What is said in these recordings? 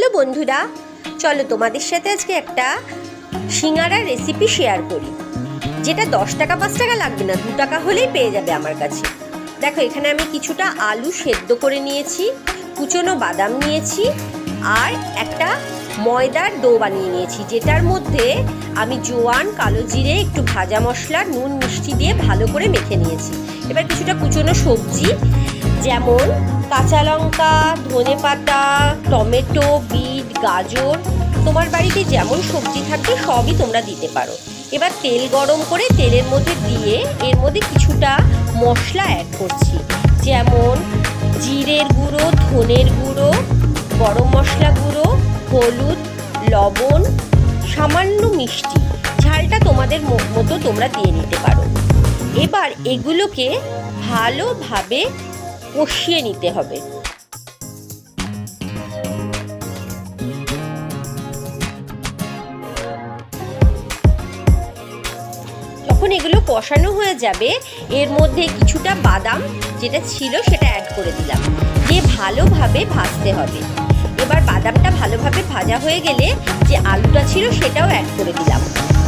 Hello বন্ধুরা, চলো তোমাদের সাথে আজকে একটা সিঙ্গারার রেসিপি শেয়ার করি। যেটা দশ টাকা, পাঁচ টাকা লাগবে না, দু টাকা হলেই পেয়ে যাবে আমার কাছে। দেখো, এখানে আমি কিছুটা আলু সেদ্ধ করে নিয়েছি, কুচনো বাদাম নিয়েছি, আর একটা ময়দার ডো বানিয়ে নিয়েছি, যেটার মধ্যে আমি জোয়ান, কালো জিরে, একটু ভাজা মশলা, নুন, মিষ্টি দিয়ে ভালো করে মেখে নিয়েছি। এবার কিছুটা কুচনো সবজি যেমন কাঁচা লঙ্কা, ধনে পাতা, টমেটো, বিট, গাজর, তোমার বাড়িতে যেমন সবজি থাকবে, সবই তোমরা দিতে পারো। এবার তেল গরম করে তেলের মধ্যে দিয়ে এর মধ্যে কিছুটা মশলা অ্যাড করছি। যেমন জিরের গুঁড়ো, ধনের গুঁড়ো, গরম মশলা গুঁড়ো, হলুদ, লবণ, সামান্য মিষ্টি। ঝালটা তোমাদের মতো তোমরা দিয়ে নিতে পারো। এবার এগুলোকে ভালোভাবে কষিয়ে নিতে হবে। যখন এগুলো কষানো হয়ে যাবে, এর মধ্যে কিছুটা বাদাম যেটা ছিল সেটা অ্যাড করে দিলাম। দিয়ে ভালোভাবে ভাজতে হবে। এবার বাদামটা ভালোভাবে ভাজা হয়ে গেলে যে আলুটা ছিল সেটাও অ্যাড করে দিলাম।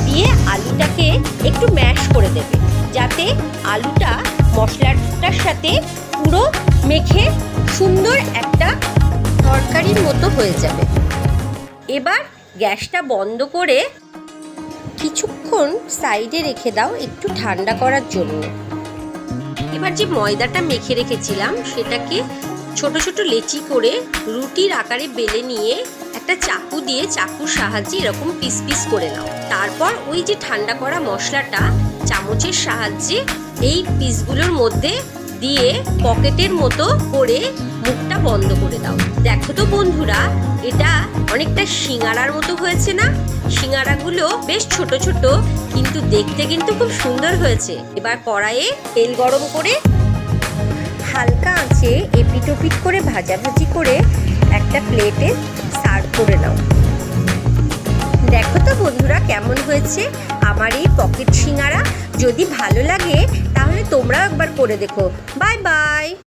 দিয়ে আলুটাকে একটু ম্যাশ করে দেবে, যাতে আলুটা মশলাটার সাথে পুরো মেখে সুন্দর একটা তরকারির মতো হয়ে যাবে। এবার গ্যাসটা বন্ধ করে কিছুক্ষণ সাইডে রেখে দাও একটু ঠান্ডা করার জন্য। এবার যে ময়দাটা মেখে রেখেছিলাম, সেটাকে ছোট ছোট লেচি করে রুটির আকারে বেলে নিয়ে একটা চাকু দিয়ে, চাকুর সাহায্যে এরকম পিস পিস করে নাও। তারপর ওই যে ঠান্ডা করা মশলাটা চামচের সাহায্যে এই পিসগুলোর মধ্যে দিয়ে পকেটের মতো করে মুখটা বন্ধ করে দাও। দেখো তো বন্ধুরা, এটা অনেকটা সিঙ্গারার মতো হয়েছে না? সিঙ্গারাগুলো বেশ ছোট ছোট, কিন্তু দেখতে কিন্তু খুব সুন্দর হয়েছে। এবার কড়াইয়ে তেল গরম করে হালকা আঁচে এপিটোপিট করে ভাজাভাজি করে একটা প্লেটে সার্ভ করে নাও। হয়েছে, আমার এই পকেট সিঙ্গারা যদি ভালো লাগে, তাহলে তোমরাও একবার করে দেখো। Bye bye!